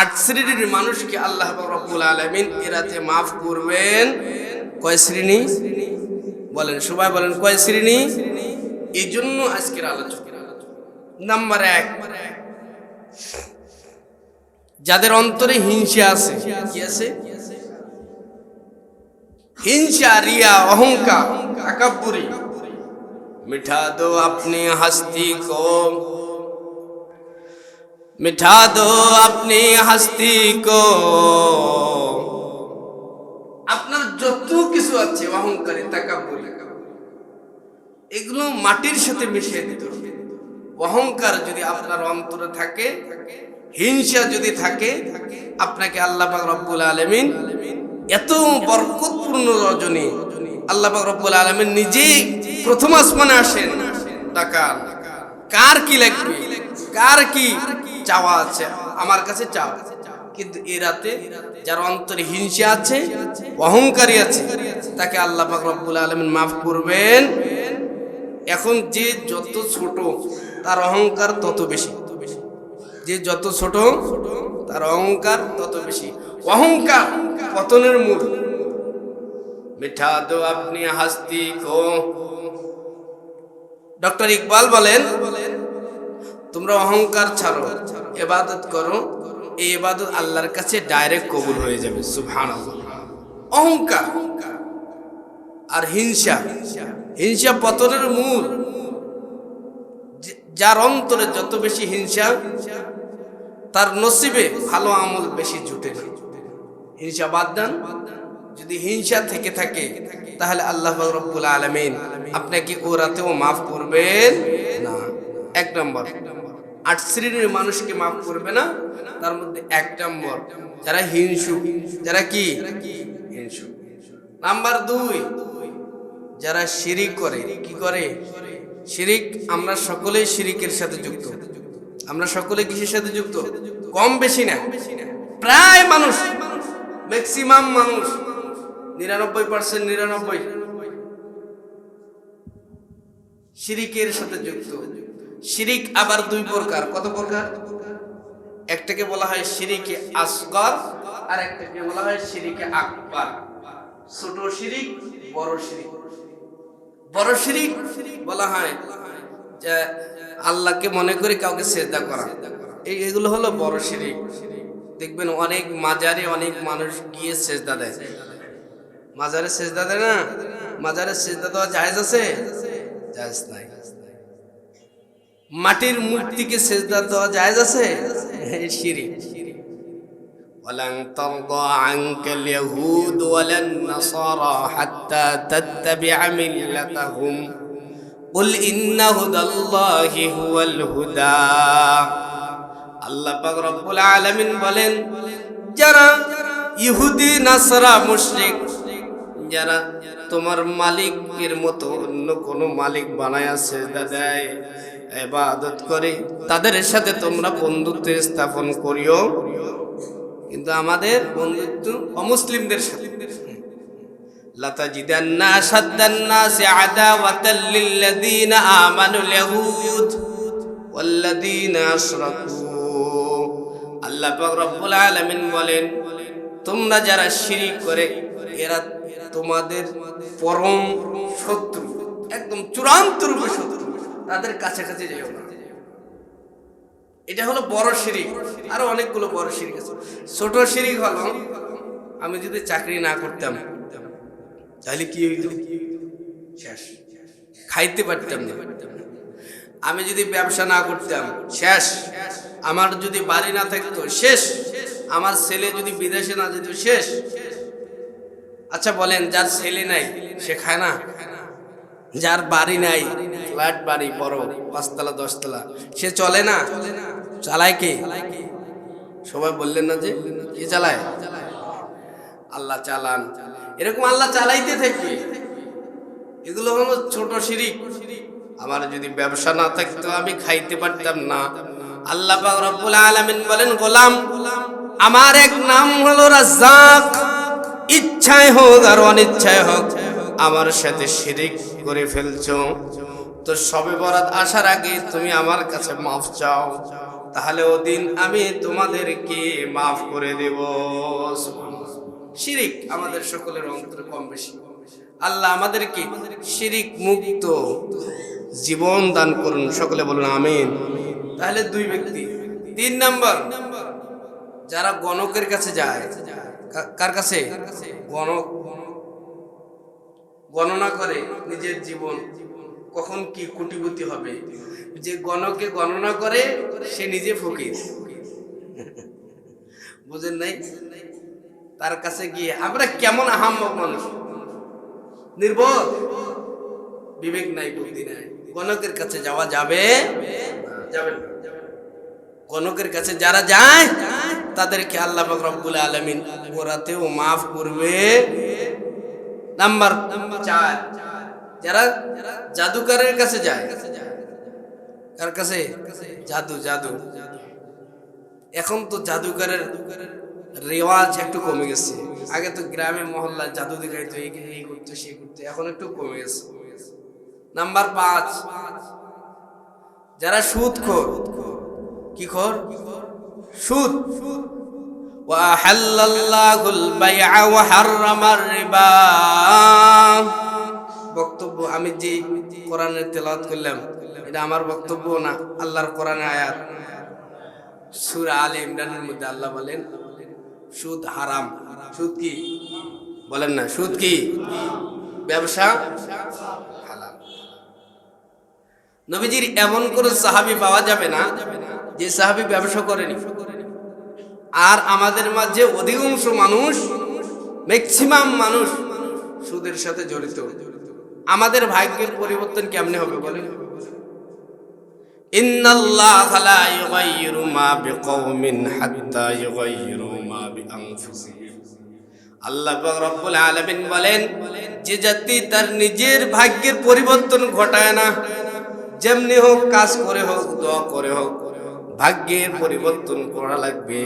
আট শ্রেণির মানুষকে আল্লাহ রব্বুল আলমিন এরাতে মাফ করবেন। কয় শ্রেণি? বলেন, সবাই বলেন, কয় শ্রেণি? এই জন্য আজকের আলোচনা। নাম্বার এক, যাদের অন্তরে হিংসা আছে, কি আছে? হিংসা, রিয়া, অহংকার তাকাব্বুরি মিঠা দো আপনি, হস্তি কো মিঠা দো আপনি হস্তি কো। আপনার যত কিছু আছে, অহংকারী তাকাব্বুরি এগুলো মাটির সাথে মিশিয়ে দিতে অহংকার যদি আপনার অন্তরে থাকে, হিংসা যদি থাকে, আপনাকে আল্লাহ পাক রব্বুল আলমিন এত বরকতপূর্ণ রজনী আল্লাহ পাক রব্বুল আলমিন নিজেই প্রথম আসমানে আসেন। ডাকান কার কি লাগবে? কার কি? চাওয়া আছে, আমার কাছে চাও। কিন্তু এ রাতে যার অন্তরে হিংসা আছে, অহংকারী আছে, তাকে আল্লাহ পাক রব্বুল আলমিন মাফ করবেন। এখন যে যত ছোট, তার অহংকার তত বেশি। যে যত ছোট, তার অহংকার তত বেশি। অহংকার পতনের মূল। মিঠা দো আপনি হাস্তি ডক্টর ইকবাল বলেন, তোমরা অহংকার ছাড়ো। এবাদত করো, এই এবাদত আল্লাহর কাছে ডাইরেক্ট কবুল হয়ে যাবে সুবহান অহংকার আর হিংসা হিংসা পতনের মূল। যার অন্তরে যত বেশি হিংসা, তার নসিবে ভালো আমল বেশি জুটে হিংসা বাদ দেন। যদি হিংসা থেকে থাকে, তাহলে আল্লাহ রব্বুল আলমিন আপনাকে ও রাতেও মাফ করবেন না। এক নম্বর। আট শ্রেণির মানুষকে মাফ করবে না, তার মধ্যে এক নম্বর যারা হিংসু, যারা কি? হিংসু। নাম্বার দুই, যারা শিরিক করে, কি করে? শিরিক আমরা সকলেই শিরিকের সাথে যুক্ত। আমরা সকলে কিসের সাথে যুক্ত? কম বেশি না। প্রায় মানুষ ম্যাক্সিমাম মানুষ, নিরানব্বই পার্সেন্ট নিরানব্বই। শিরিকের সাথে যুক্ত। শিরিক আবার দুই প্রকার। কত প্রকার? একটাকে বলা হয় শিরিকে আসগর আর একটাকে বলা হয় শিরিকে আকবার। ছোট শিরিক, বড় শিরিক। বড় শিরিক বলা হয় যে আল্লাহকে মনে করে কাউকে সেজদা করা। এই এগুলো হলো বড় শিরিক। দেখবেন অনেক মাজারে অনেক মানুষ গিয়ে সেজদা দেয়। মাজারে সেজদা দেয় না? মাজারে সেজদা দেওয়া জায়েজ আছে? জায়েজ নাই। মাটির মূর্তিকে সেজদা দেওয়া জায়েজ আছে এই শিরিক ولن ترضى عنك اليهود ولا النصارى حتى تتبع ملتهم قل إن هدى الله هو الهدى আল্লাহ পাক রব্বুল আলামিন বলেন যারা ইহুদি নাসরা মুশরিক যারা তোমার মালিকের মতো অন্য কোনো মালিক বানায় সেজদা দেয় ইবাদত করে তাদের সাথে তোমরা বন্ধুত্ব স্থাপন করিও কিন্তু আমাদের বন্ধুত্ব অমুসলিমদের সাথে لتجدن أشد الناس عداوة للذين آمنوا اليهود والذين أشركوا আল্লাহ পাক রব্বুল আলামিন বলেন তোমরা যারা শিরিক করে এরা তোমাদের পরম শত্রু একদম চূড়ান্ত রূপে শত্রু তাদের কাছাকাছি যেও না। এটা হলো বড় শিরিক আরও অনেকগুলো বড় শিরিক আছে। ছোট শিরিক হলো, আমি যদি চাকরি না করতাম, তাহলে কি হইতো? শেষ। খাইতে পারতাম না। আমি যদি ব্যবসা না করতাম, শেষ। আমার যদি বাড়ি না থাকতো, শেষ। আমার ছেলে যদি বিদেশে না যেত, শেষ। আচ্ছা বলেন, যার ছেলে নাই, সে খায় না? যার বাড়ি নাই, ফ্ল্যাট বাড়ি, বড়, পাঁচতলা, দশতলা। সে চলে না? চালায় কে? সবাই বললেন না যে, কে চালায়? আল্লাহ চালান। এরকম আল্লাহ চালাইতে থাকবে এগুলো হলো ছোট শিরিক। আমার যদি ব্যবসা না থাকতো আমি খাইতে পারতাম না। আল্লাহ রব্বুল আলামিন বলেন, গোলাম, আমার এক নাম হলো রাজ্জাক। ইচ্ছায় হোক আর অনিচ্ছায় হোক আমার সাথে শিরিক করে ফেলছো। তো সবে বরাত আসার আগে তুমি আমার কাছে মাফ চাও। তাহলে ওদিন আমি তোমাদেরকে মাফ করে দেব। শিরিক আমাদের সকলের অন্তরে কম বেশি। আল্লাহ আমাদেরকে শিরিক মুক্ত জীবন দান করুন। সকলে বলুন আমিন। তাহলে দুই ব্যক্তি। তিন নাম্বার, যারা গণকের কাছে যায় কার কাছে? গণক। গণনা করে নিজের জীবন, কখন কি কোটিপতি হবে? যে গণকে গণনা করে, সে নিজে ফকির। বুঝেন নাই? তার কাছে গিয়ে, আমরা কেমন আহাম্মক মানুষ? নির্বোধ। বিবেক নাই, বুদ্ধি নাই। গণকের কাছে যাওয়া যাবে গণকের কাছে যারা যায়, তাদেরকে আল্লাহ রব্বুল আলামিন ওরাতেও মাফ করবে। নাম্বার চার। যারা জাদুকারের কাছে যায়। কার কাছে? জাদু জাদু। এখন তো জাদুকারের রেওয়াজ একটু কমে গেছে। আগে তো গ্রামে, মহল্লায় জাদু দেখাইতো, এই এই করতো সেই করতো, এখন একটু কমে গেছে। নাম্বার পাঁচ। যারা সুদ খোর, কি খোর? সুদ। وأحل الله البيع وحرم الربا বক্তব্য আমি যে কোরআনের তেলাওয়াত করলাম এটা আমার বক্তব্য না আল্লাহর কোরআনের আয়াত সূরা আলে ইমরানের মধ্যে আল্লাহ বলেন সুদ হারাম সুদ কি বলেন না সুদ কি ব্যবসা হালাল নবীজির এমন কোন সাহাবি পাওয়া যাবে না যে সাহাবি ব্যবসা করেনি আর আমাদের মাঝে অধিকাংশ মানুষ ম্যাক্সিমাম মানুষ সুদের সাথে জড়িত। আমাদের ভাগ্যের পরিবর্তন কেমনে হবে বলেন? ইন্নাল্লাহ লা ইউগাইয়িরু মা বিকওমিন হাত্তা ইউগাইয়িরু মা বিআনফুসিহিম। আল্লাহ রব্বুল আলামিন বলেন, যে জাতি তার নিজের ভাগ্যের পরিবর্তন ঘটায় না, যেমনি হোক কাজ করে হোক, দোয়া করে হোক ভাগ্যের পরিবর্তন করা লাগবে।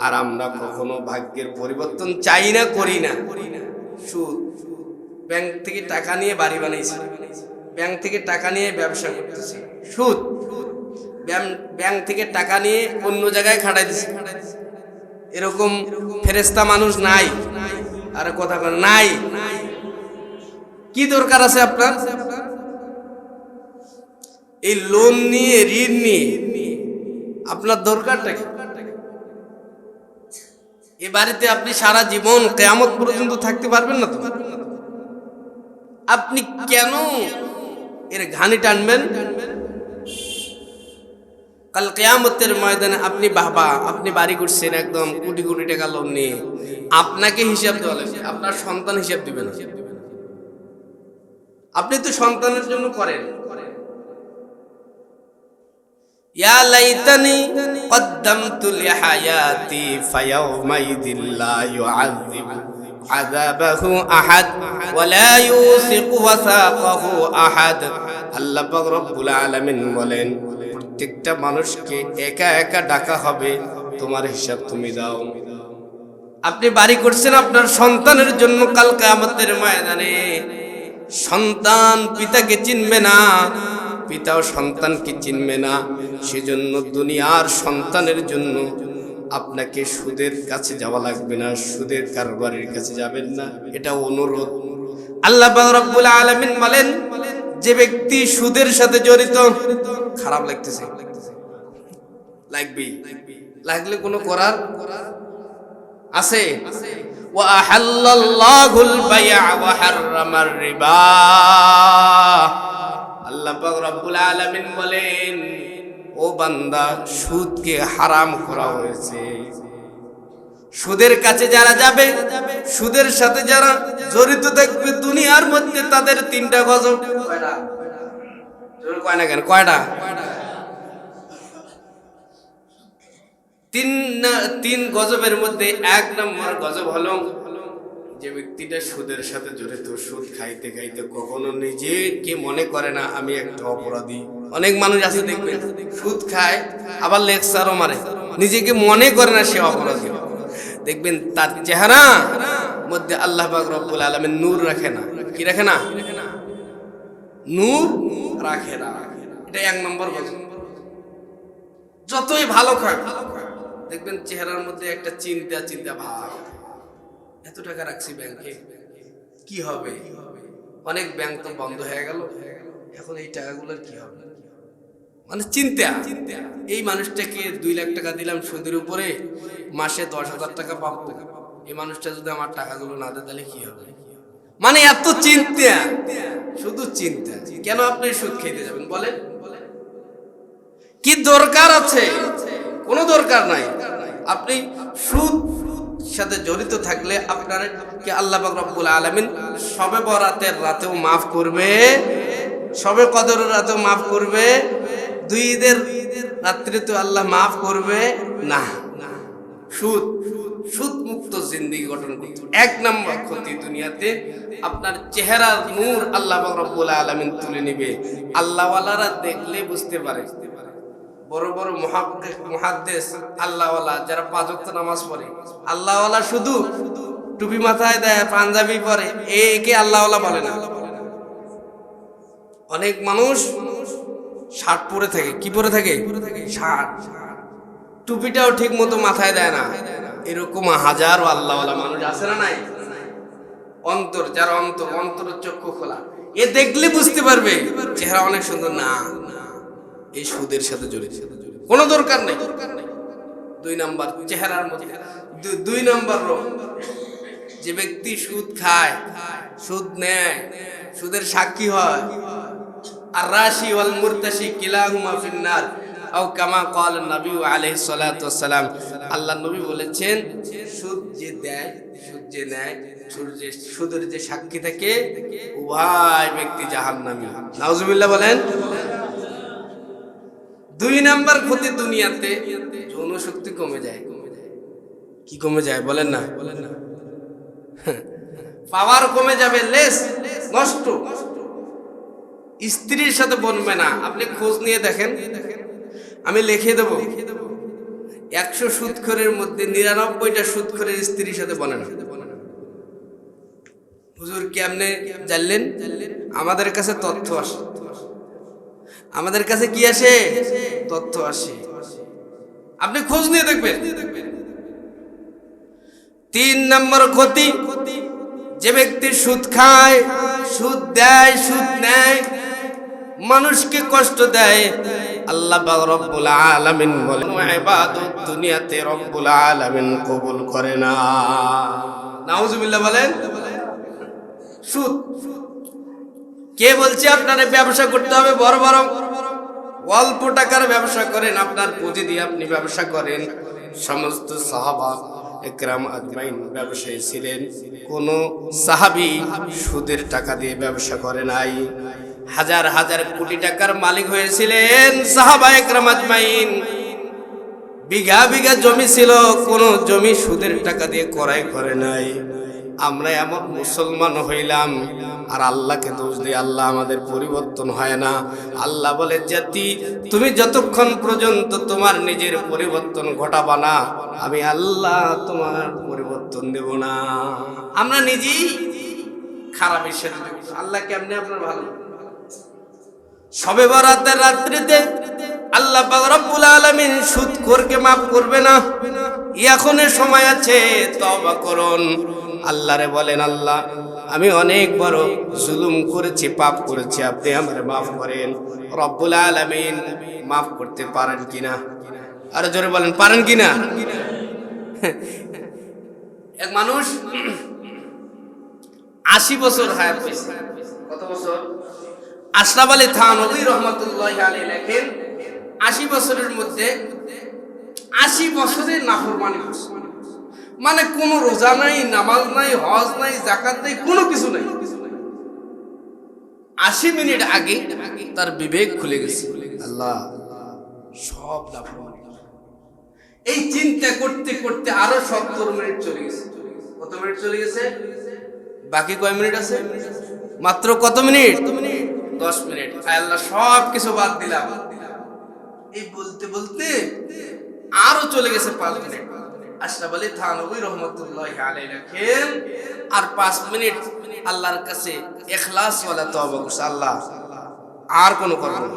আর আমরা কখনো ভাগ্যের পরিবর্তন চাই না করি না। সুদ ব্যাংক থেকে টাকা নিয়ে বাড়ি বানাইছি। ব্যাংক থেকে টাকা নিয়ে ব্যবসা করতেছি। সুদ ব্যাংক থেকে টাকা নিয়ে অন্য জায়গায় খাটাইতেছি। এরকম ফেরেস্তা মানুষ নাই। আর কথা বলেন, নাই। কি দরকার আছে আপনার? এই লোন নিয়ে ঋণ নিয়ে। আপনার দরকারটা কি? এ বাড়িতে আপনি সারা জীবন কেয়ামত পর্যন্ত থাকতে পারবেন না তো? আপনি কেন এর ঘানি টানবেন? কাল কেয়ামতের ময়দানে আপনি বাবা, আপনি বাড়ি করছেন একদম কোটি কোটি টাকা লোন নিয়ে। আপনাকে হিসাব দেওয়া লাগবে, আপনার সন্তান হিসাব দিবেন আপনি তো সন্তানের জন্য করেন। ইয়া লাইতানি قدمت لحياتي فيومئذ لا يعذب عذابه أحد ولا يوثق وثاقه أحد আল্লাহ পাক রব্বুল আলামিন বলেন প্রত্যেকটা মানুষকে একা একা ডাকা হবে তোমার হিসাব তুমি দাও আপনি বাড়ি করছেন আপনার সন্তানের জন্য কাল কিয়ামতের ময়দানে সন্তান পিতাকে চিনবে না পিতাও সন্তানকে চিনবে না, সেজন্য দুনিয়ার সন্তানের জন্য আপনাকে সুদের কাছে যাওয়া লাগবে না, সুদের কারবারের কাছে যাবেন না, এটা অনুরোধ। আল্লাহ রব্বুল আলমিন বলেন, যে ব্যক্তি সুদের সাথে জড়িত, খারাপ লাগতেছে। লাগবে লাগলে কোনো করার আছে? ওয়া আল্লাহ রব্বুল আলমিন বলেন, ও বান্দা, সুদকে হারাম করা হয়েছে। সুদের কাছে যারা যাবে, সুদের সাথে যারা জড়িত থাকবে, দুনিয়ার মধ্যে তাদের তিনটা গজব কয় না কেন? কয়টা? তিন তিন গজবের মধ্যে এক নম্বর গজব হলো যে ব্যক্তিটা সুদের সাথে জড়িত, সুদ খাইতে খাইতে কখনো নিজেকে মনে করে না, আমি একটা অপরাধী। অনেক মানুষ আছে দেখবেন, সুদ খায়, আবার লেকচারও মারে। নিজেকে মনে করে না সে অপরাধী? দেখবেন তার চেহারা মধ্যে আল্লাহ রব্বুল আলামিন নূর রাখে না। কি রাখে না? নূর রাখে না। এটা এক নম্বর যতই ভালো খান দেখবেন চেহারার মধ্যে একটা চিন্তা চিন্তা ভাব। এত টাকা রাখছি ব্যাংকে। কি হবে? অনেক ব্যাংক তো বন্ধ হয়ে গেল। এখন এই টাকাগুলোর কি হবে? মানে চিন্তা। এই মানুষটাকে দুই লাখ টাকা দিলাম সুদের উপরে, মাসে দশ হাজার টাকা পাবো। এই মানুষটা যদি আমার টাকাগুলো না দেয়, তাহলে কি হবে? মানে এত চিন্তা। শুধু চিন্তা। কেন আপনি সুদ খেতে যাবেন বলেন? কি দরকার আছে? কোনো দরকার নাই। আপনি সুদ সাথে জড়িত থাকলে আপনার কি আল্লাহ রব্বুল আলামিন সবে বরাতের রাতেও মাফ করবে, সবে কদরের রাতেও মাফ করবে, দুই ঈদের রাত্রে তো আল্লাহ মাফ করবে। না, সুদ সুদ মুক্ত জিন্দিগি গঠন করতে এক নম্বর ক্ষতি দুনিয়াতে আপনার চেহারার নূর আল্লাহ রব্বুল আলামিন তুলে নিবে। আল্লাহওয়ালারা দেখলে বুঝতে পারে। বড় বড় মহাদ্দেশ মহাদ্দেশ, আল্লাহওয়ালা, যারা পাঁচ ওয়াক্ত নামাজ পড়ে। আল্লাহওয়ালা শুধু টুপি মাথায় দেয়, পাঞ্জাবি পরে। একে আল্লাহওয়ালা বলে না। অনেক মানুষ শার্ট পরে থাকে। কি পরে থাকে? শার্ট। টুপিটাও ঠিক মতো মাথায় দেয় না। এরকম হাজারো আল্লাহওয়ালা মানুষ আছে না নাই? অন্তর, যার অন্তর অন্তর চক্ষু খোলা। এ দেখলে বুঝতে পারবে, চেহারা অনেক সুন্দর না। এই সুদের সাথে জড়িত। কোনো দরকার নেই। দুই নাম্বার চেহারার মধ্যে। দুই নাম্বার যে ব্যক্তি সুদ খায়, সুদ নেয়, সুদের সাক্ষী হয় আর রাশি ওয়াল মুরতাশি কিলাহুমা ফিন্নার। আও কামা ক্বাল নবী সালাতু ওয়াসসালাম আল্লাহ নবী বলেছেন, সুদ যে দেয়, সুদ যে নেয় সুদ যে সুদের যে সাক্ষী থাকে, উভয় ব্যক্তি জাহান্নামী। নাউজুবিল্লাহ বলেন। দুই নাম্বার ক্ষতি দুনিয়াতে যৌন শক্তি কমে যায়। কি কমে যায় বলেন না? বলেন না পাওয়ার কমে যাবে লেস নষ্ট। স্ত্রীর সাথে বনবে না। আপনি খোঁজ নিয়ে দেখেন। আমি লিখে দেব। একশো সুদখরের মধ্যে নিরানব্বইটা সুদখরের স্ত্রীর সাথে বনে না। হুজুর কেমনে জানলেন? আমাদের কাছে তথ্য আসে। আমাদের কাছে কি আসে? তথ্য আসে। আপনি খোঁজ নিয়ে দেখবেন। তিন নম্বর ক্ষতি, যে ব্যক্তি সুদ খায়, সুদ দেয়, সুদ নেয়, মানুষকে কষ্ট দেয়, আল্লাহ রব্বুল আলামিন বলেন ইবাদত দুনিয়াতে রব্বুল আলামিন কবুল করে না। নাউজুবিল্লাহ বলেন, সুদ। কে বলছে আপনার ব্যবসা করতে হবে বড় বড়? অল্প টাকার ব্যবসা করেন, আপনার পুঁজি দিয়ে আপনি ব্যবসা করেন। সমস্ত সাহাবা একরাম আজমাইন ব্যবসায়ী ছিলেন। কোন সাহাবি সুদের টাকা দিয়ে ব্যবসা করে নাই। হাজার হাজার কোটি টাকার মালিক হয়েছিলেন সাহাবা একরাম আজমাইন। বিঘা বিঘা জমি ছিল, কোন জমি সুদের টাকা দিয়ে ক্রয় করে নাই। আমরা এমন মুসলমান হইলাম, আর আল্লাহকে দোষ দিয়ে আল্লাহ আমাদের পরিবর্তন হয় না। আল্লাহ বলে, জাতি, তুমি যতক্ষণ পর্যন্ত তোমার নিজের পরিবর্তন ঘটাবা না, আমি আল্লাহ তোমার পরিবর্তন দেব না। আমরা নিজেই খারাপ জড়িত। আল্লাহ কেমনে আপনার ভালো? সবে বরাতের রাত্রিতে আল্লাহ রব্বুল আলামিন সুদ করকে মাফ করবে না। এখনের সময় আছে, তওবা করুন। আল্লাহরে বলেন, আল্লাহ, আমি অনেক বড় জুলুম করেছি, পাপ করেছি। আপনি আমার মাফ করেন। রব্বুল আলামিন মাফ করতে পারেন কিনা? আরে জোরে বলেন, পারেন কিনা? এক মানুষ আশি বছর হায়াত কত বছর? আশরাফ আলী থানবী রহমতুল্লাহ আলী লেখেন, আশি বছরের মধ্যে আশি বছরের নাফরমানি করছে মানে কোনো রোজা নাই, নামাজ নাই, হজ নাই জাকাত নাই, কোনো কিছু নাই। আশি মিনিট আগে তার বিবেক খুলে গেছে। আল্লাহ, সব এই চিন্তা করতে করতে আরও সত্তর মিনিট চলে গেছে। কত মিনিট চলে গেছে? বাকি কয় মিনিট আছে? মাত্র কত মিনিট? দশ মিনিট। আল্লাহ, সব কিছু বাদ দিলাম। এই বলতে বলতে আরও চলে গেছে পাঁচ মিনিট। আশরাফ আলী থানবী রহমতুল্লাহ আলাই রাখেন। আর পাঁচ মিনিট আল্লাহর কাছে এখলাস ওয়ালা তওবা করছে। আল্লাহ, আর কোনো করব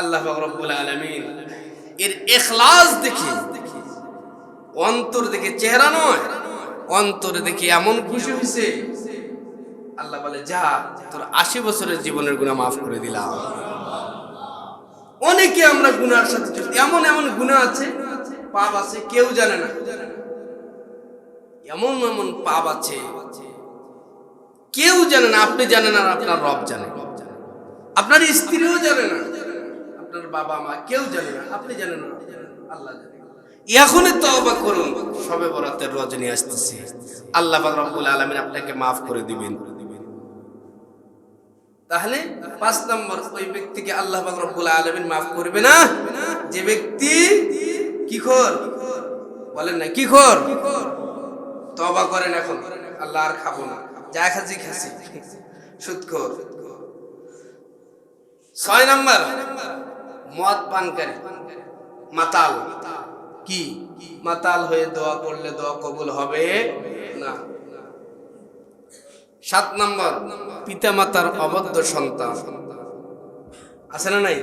আল্লাহ রব্বুল আলামিন এর ইখলাস দেখে, অন্তর দেখে চেহারা নয়, অন্তর দেখে এমন খুশি হয়েছে আল্লাহ বলে, যা, তোর আশি বছরের জীবনের গুণা মাফ করে দিলাম। অনেকে আমরা গুনার সাথে এমন এমন গুণা আছে পাপ আছে, কেউ জানে না। এমন এমন পাপ আছে, কেউ জানে না, আপনি জানেন আর আপনার রব জানে। আপনার স্ত্রীও জানে না, আপনার বাবা মা কেউ জানে না, আপনি জানেন না, আল্লাহ জানে। এখনই করুন, সবে বরাতের রজনী আসতেছে। আল্লাহ রব্বুল আলামিন আপনাকে মাফ করে দিবেন। তাহলে পাঁচ নম্বর, ওই ব্যক্তিকে আল্লাহ রব্বুল আলামিন মাফ করবে না? যে ব্যক্তি কি বলেন না কি তবা করেন এখন, আল্লাহ আর খাব না। যা সুৎখোর ছয় নম্বর, মদ মাতাল। কি? মাতাল হয়ে দোয়া করলে দোয়া কবুল হবে না। সাত নম্বর পিতা মাতার অবদ্ধ সন্তান। আছে না নাই?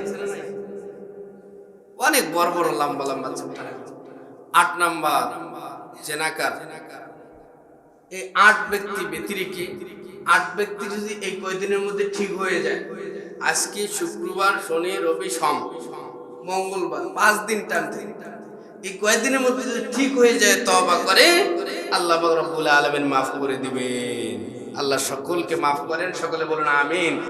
অনেক বড় বড় লম্বা লম্বা চ্যাপ্টার আট নম্বর, জেনাকার। এই আট ব্যক্তি ব্যতিরিকে। আট ব্যক্তি যদি এই কয়দিনের মধ্যে ঠিক হয়ে যায়, আজকে শুক্রবার, শনি, রবি, সোম, মঙ্গলবার, পাঁচ দিন টানতে এই কয়েকদিনের মধ্যে যদি ঠিক হয়ে যায় তবা করে, আল্লাহ রব্বুল আলামিন মাফ করে দিবেন। আল্লাহ সকলকে মাফ করেন, সকলে বলুন আমিন।